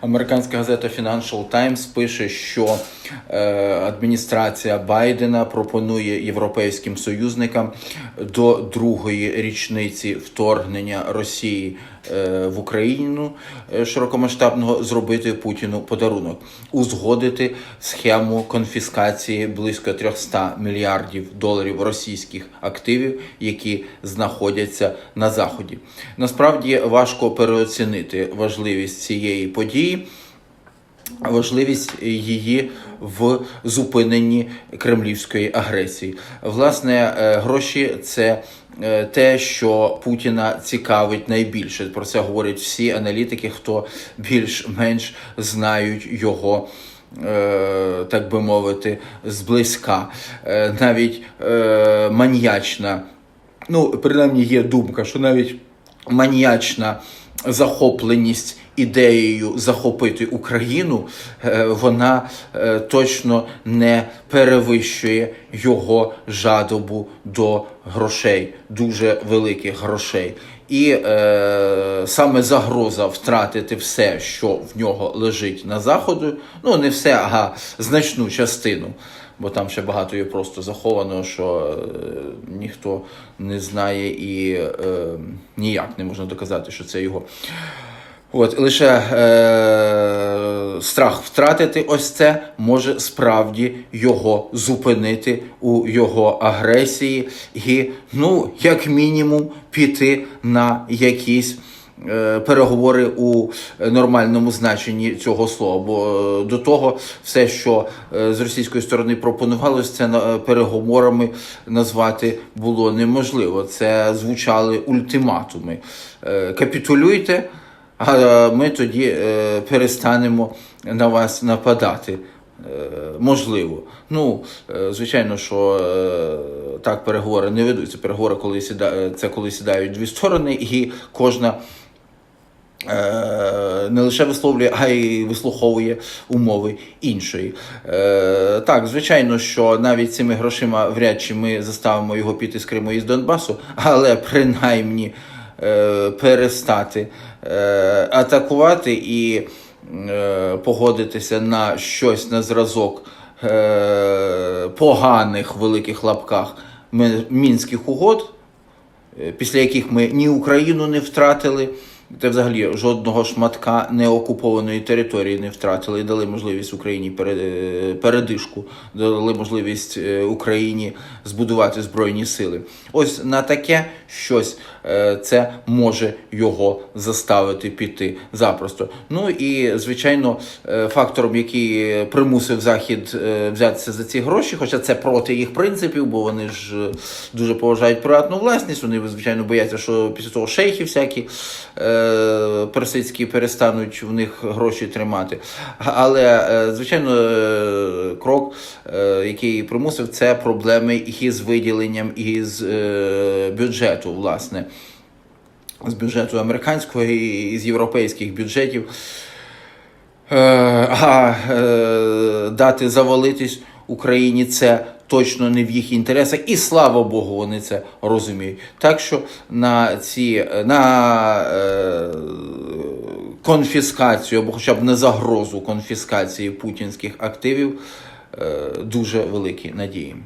Американська газета Financial Times пише, що е, адміністрація Байдена пропонує європейським союзникам до другої річниці вторгнення Росії е, в Україну е, широкомасштабного зробити Путіну подарунок, узгодити схему конфіскації близько 300 мільярдів доларів російських активів, які знаходяться на заході. Насправді важко переоцінити важливість цієї події важливість її в зупиненні кремлівської агресії. Власне, е, гроші це е, те, що Путіна цікавить найбільше. Про це говорять всі аналітики, хто більш-менш знають його. е, Так би мовити, зблизька, навіть маніячна, ну, принаймні є думка, що навіть маніячна захопленість ідеєю захопити Україну, е, вона е, точно не перевищує його жадобу до грошей, дуже великих грошей. І е, саме загроза втратити все, що в нього лежить на заходу, ну не все, а значну частину бо там ще багато є просто заховано, що е, ніхто не знає і е, ніяк не можна доказати, що це його. От лише е, страх втратити ось це може справді його зупинити у його агресії і, ну, як мінімум, піти на якісь. е, Переговори у нормальному значенні цього слова, бо е, до того все, що е, з російської сторони пропонувалось, це переговорами назвати було неможливо. Це звучали ультиматуми. Капітулюйте, а ми тоді е, перестанемо на вас нападати. Е, Можливо. Ну, е, звичайно, що е, так переговори не ведуться. Переговори, коли сіда... е, це коли сідають дві сторони, і кожна е, не лише висловлює, а й вислуховує умови іншої. Е, Так, звичайно, що навіть цими грошима вряд чи ми заставимо його піти з Криму і з Донбасу, але принаймні е, перестати е, атакувати і е, погодитися на щось на зразок е, поганих великих лапках мінських угод, е, після яких ми ні Україну не втратили, та взагалі жодного шматка неокупованої території не втратили і дали можливість Україні е, передишку, дали можливість е, Україні збудувати збройні сили. Ось на таке щось е, це може його заставити піти запросто. Ну і звичайно, фактором, який примусив Захід взятися за ці гроші, хоча це проти їх принципів, бо вони ж дуже поважають приватну власність. Вони звичайно бояться, що після того шейхи всякі персидські перестануть в них гроші тримати. Але е, звичайно, е, крок, е, який примусив, це проблеми із виділенням із е, бюджету, власне. З бюджету американського і з європейських бюджетів. Е, А е, дати завалитись Україні це точно не в їх інтересах, і слава Богу, вони це розуміють. Так що на ці на е, конфіскацію або хоча б на загрозу конфіскації путінських активів е, дуже великі надії.